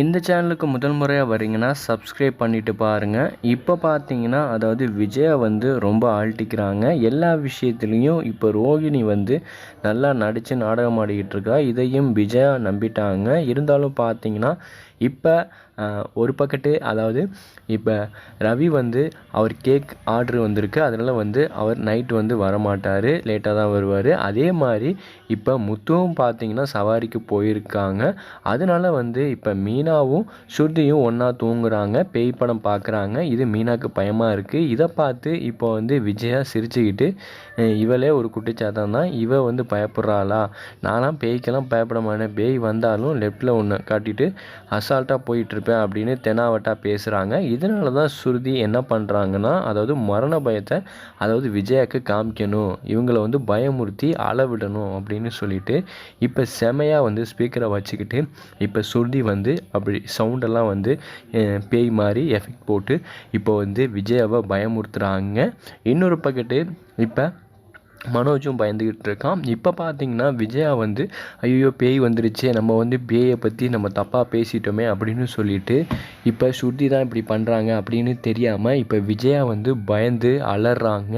இந்த சேனலுக்கு முதல் முறையாக வரீங்கன்னா சப்ஸ்கிரைப் பண்ணிட்டு பாருங்கள் இப்போ பார்த்தீங்கன்னா அதாவது விஜயை வந்து ரொம்ப ஆழ்த்திக்கிறாங்க. எல்லா விஷயத்துலேயும் இப்போ ரோகிணி வந்து நல்லா நடித்து நாடகம் ஆடிக்கிட்டு இருக்கா. இதையும் விஜயா நம்பிட்டாங்க. இருந்தாலும் பார்த்தீங்கன்னா இப்போ ஒரு பக்கத்து அதாவது இப்போ ரவி வந்து அவர் கேக் ஆர்டர் வந்திருக்கு. அதனால் வந்து அவர் நைட் வந்து வரமாட்டார். லேட்டாக தான் வருவார். அதே மாதிரி இப்போ முத்துவும் பார்த்தீங்கன்னா சவாரிக்கு போயிருக்காங்க. அதனால வந்து இப்போ மீனாவும் ஸ்ருதியும் ஒன்றா தூங்குறாங்க. பேய் படம் பார்க்குறாங்க இது மீனாவுக்கு பயமாக இருக்குது இதை பார்த்து இப்போ வந்து விஜயா சிரிச்சுக்கிட்டு இவளே ஒரு குட்டிச்சாத்தான் தான். இவ வந்து பயப்படுறாளா? நான்லாம் பேய்க்கெல்லாம் பயப்பட மாட்டேன். பேய் வந்தாலும் லெஃப்ட்டில் ஒன்று காட்டிட்டு அசால்ட்டாக இருப்பேன் அப்படின்னு தெனாவட்டா பேசுகிறாங்க இதனால தான் ஸ்ருதி என்ன பண்ணுறாங்கன்னா அதாவது மரண பயத்தை அதாவது விஜயாக்கு காமிக்கணும். இவங்கள வந்து பயமுறுத்தி அளவிடணும் அப்படின்னு சொல்லிட்டு இப்போ செமையாக வந்து ஸ்பீக்கரை வச்சுக்கிட்டு இப்போ ஸ்ருதி வந்து அப்படி சவுண்டெல்லாம் வந்து பேய் மாதிரி எஃபெக்ட் போட்டு இப்போ வந்து விஜயாவை பயமுறுத்துகிறாங்க இன்னொரு பக்கெட்டு இப்போ மனோஜும் பயந்துக்கிட்டு இருக்கான். இப்போ பார்த்தீங்கன்னா விஜயா வந்து ஐயோ பேய் வந்துருச்சே நம்ம வந்து பேயை பற்றி நம்ம தப்பாக பேசிட்டோமே அப்படின்னு சொல்லிட்டு இப்போ ஸ்ருதி தான் இப்படி பண்ணுறாங்க அப்படின்னு தெரியாமல் இப்போ விஜயா வந்து பயந்து அலறாங்க.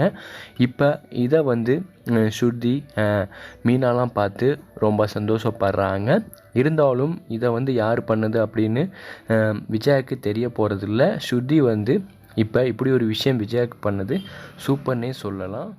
இப்போ இதை வந்து ஸ்ருதி மீனாலாம் பார்த்து ரொம்ப சந்தோஷப்படுறாங்க. இருந்தாலும் இதை வந்து யார் பண்ணது அப்படின்னு விஜயாவுக்கு தெரிய போகிறதில்ல ஸ்ருதி வந்து இப்போ இப்படி ஒரு விஷயம் விஜயாவுக்கு பண்ணது சூப்பர்னே சொல்லலாம்.